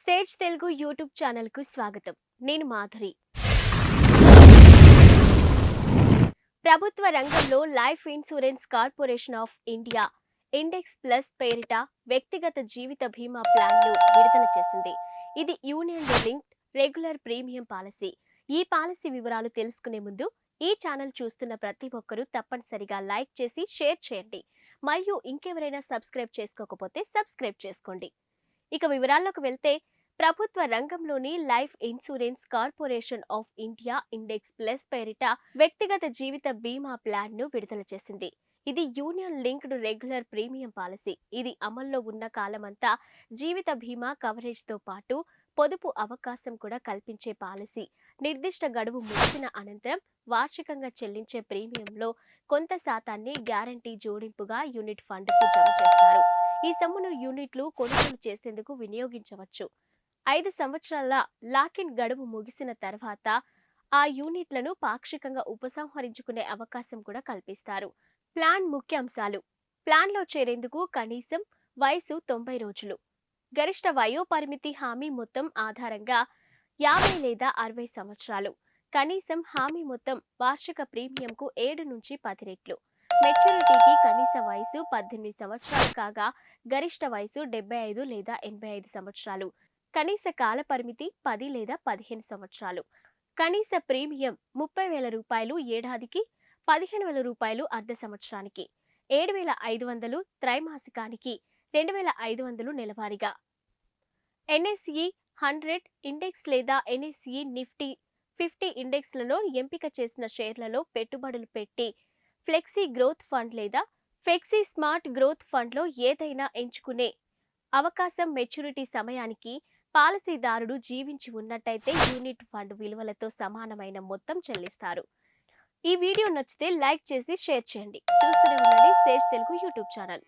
Stage Telugu YouTube ఛానల్కు స్వాగతం. నేను మాధురి. ప్రభుత్వ రంగంలో life insurance corporation of India index plus పేరిట వ్యక్తిగత జీవిత బీమా ప్లాన్ను విడుదల చేసింది. ఇది union link regular premium policy. ఈ పాలసీ వివరాలు తెలుసుకునే ముందు ఈ ఛానల్ చూస్తున్న ప్రతి ఒక్కరూ తప్పనిసరిగా లైక్ చేసి షేర్ చేయండి. మరియు ఇంకెవరైనా సబ్స్క్రైబ్ చేసుకోకపోతే సబ్స్క్రైబ్ చేసుకోండి. ఇక వివరాల్లోకి వెళ్తే ప్రభుత్వ రంగంలోని life insurance corporation of India index plus పేరిట వ్యక్తిగత జీవిత బీమా ప్లాన్ను విడుదల చేసింది. ఇది union linked regular premium policy. ఇది అమల్లో ఉన్న కాలమంతా జీవిత బీమా కవరేజ్తో పాటు పొదుపు అవకాశం కూడా కల్పించే పాలసీ. నిర్దిష్ట గడువు ముగిసిన అనంతరం వార్షికంగా చెల్లించే ప్రీమియంలో కొంత శాతాన్ని గ్యారంటీ జోడింపుగా యూనిట్ ఫండ్కు జమ చేస్తారు. ఈ సొమ్మును యూనిట్లు కొనుగోలు చేసేందుకు వినియోగించవచ్చు. ఐదు సంవత్సరాల లాకిన్ గడువు ముగిసిన తర్వాత ఆ యూనిట్లను పాక్షికంగా ఉపసంహరించుకునే అవకాశం కూడా కల్పిస్తారు. ప్లాన్ ముఖ్యాంశాలు. ప్లాన్లో చేరేందుకు కనీసం వయసు తొంభై రోజులు. గరిష్ట వయోపరిమితి హామీ మొత్తం ఆధారంగా యాభై లేదా అరవై సంవత్సరాలు. కనీసం హామీ మొత్తం వార్షిక ప్రీమియంకు ఏడు నుంచి పది రెట్లు. మెచ్యూరిటీకి కనీస వయసు పద్దెనిమిది సంవత్సరాలు కాగా గరిష్ట వయసు డెబ్బై ఐదు లేదా ఎనభై ఐదు సంవత్సరాలు. కనీస కాల పరిమితి పది లేదా పదిహేను సంవత్సరాలు. కనీస ప్రీమియం ముప్పై వేల రూపాయలు ఏడాదికి పదిహేను వేల రూపాయలు అర్ధ సంవత్సరానికి. ఏడు వేల ఐదు వందలు త్రైమాసికానికి రెండు వేల ఐదు వందలు నెలవారీగా. ఎన్ఎస్ఈ హండ్రెడ్ ఇండెక్స్ లేదా ఎన్ఎస్ఈ నిఫ్టీ ఫిఫ్టీ ఇండెక్స్లలో ఎంపిక చేసిన షేర్లలో పెట్టుబడులు పెట్టి ఫ్లెక్సీ గ్రోత్ ఫండ్ లేదా ఫ్లెక్సీ స్మార్ట్ గ్రోత్ ఫండ్లో ఏదైనా ఎంచుకునే అవకాశం మెచ్యూరిటీ సమయానికి పాలసీదారుడు జీవించి ఉన్నట్టయితే యూనిట్ ఫండ్ విలువలతో సమానమైన మొత్తం చెల్లిస్తారు. ఈ వీడియో నచ్చితే లైక్ చేసి షేర్ చేయండి. చూస్తూనే ఉండండి. Sage Telugu YouTube channel.